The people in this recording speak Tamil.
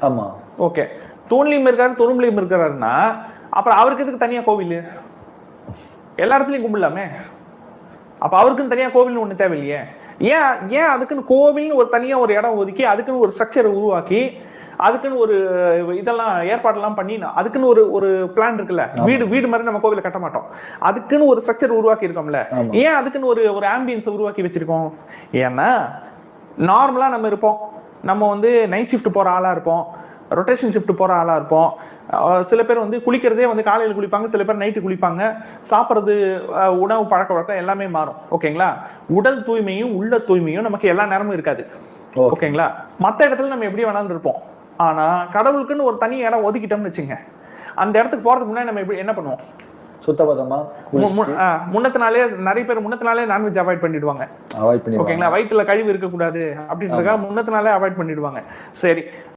ஆமா. ஓகே. தூண்லையும் இருக்காரு துரும்புலையும் இருக்கிறாருன்னா அப்புறம் அவருக்கு எதுக்கு தனியா கோவில்? எல்லா இடத்துலயும் கும்பிடலாமே. அப்ப அவருக்குன்னு தனியா கோவில்னு ஒண்ணு தேவையில்லையே. ஏன் ஏன் அதுக்குன்னு கோவில்னு ஒரு தனியா ஒரு இடம் ஒதுக்கி அதுக்குன்னு ஒரு ஸ்ட்ரக்சரை உருவாக்கி அதுக்குன்னு ஒரு இதெல்லாம் ஏற்பாடெல்லாம் பண்ணி அதுக்குன்னு ஒரு ஒரு பிளான் இருக்குல்ல. வீடு வீடு மாதிரி நம்ம கோவில கட்ட மாட்டோம். அதுக்குன்னு ஒரு ஸ்ட்ரக்சர் உருவாக்கி இருக்கோம்ல. ஏன் அதுக்குன்னு ஒரு ஒரு ஆம்பியன்ஸ் உருவாக்கி வச்சிருக்கோம்? ஏன்னா நார்மலா நம்ம இருப்போம். நம்ம வந்து நைட் ஷிஃப்ட் போற ஆளா இருப்போம். ரொட்டேஷன் ஷிஃப்ட் போற ஆளா இருப்போம். சில பேர் வந்து குளிக்கிறதே வந்து காலையில குளிப்பாங்க சில பேர் நைட்டு குளிப்பாங்க. சாப்பிட்றது உணவு பழக்க வழக்கம் எல்லாமே மாறும். ஓகேங்களா? உடல் தூய்மையும் உள்ள தூய்மையும் நமக்கு எல்லா நேரமும் இருக்காது. ஓகேங்களா? மத்த இடத்துல நம்ம எப்படி வேணாலும் இருப்போம். ஆனா கடவுளுக்குன்னு ஒரு தனி இடம் ஒதுக்கிட்டோம்னு வச்சுங்க அந்த இடத்துக்கு போறதுக்கு முன்னாடி நம்ம எப்படி என்ன பண்ணுவோம்? முன்னத்து நாளே நிறைய பேர் முன்னத்து நாளே நான்வெஜ் அவாய்ட் பண்ணிடுவாங்க. அவாய்ட் பண்ணி ஓகேங்களா? வயிற்றுல கழிவு இருக்கக்கூடாது அப்படின்றதுக்காக முன்னத்து நாளே அவாய்ட் பண்ணிடுவாங்க. சரி.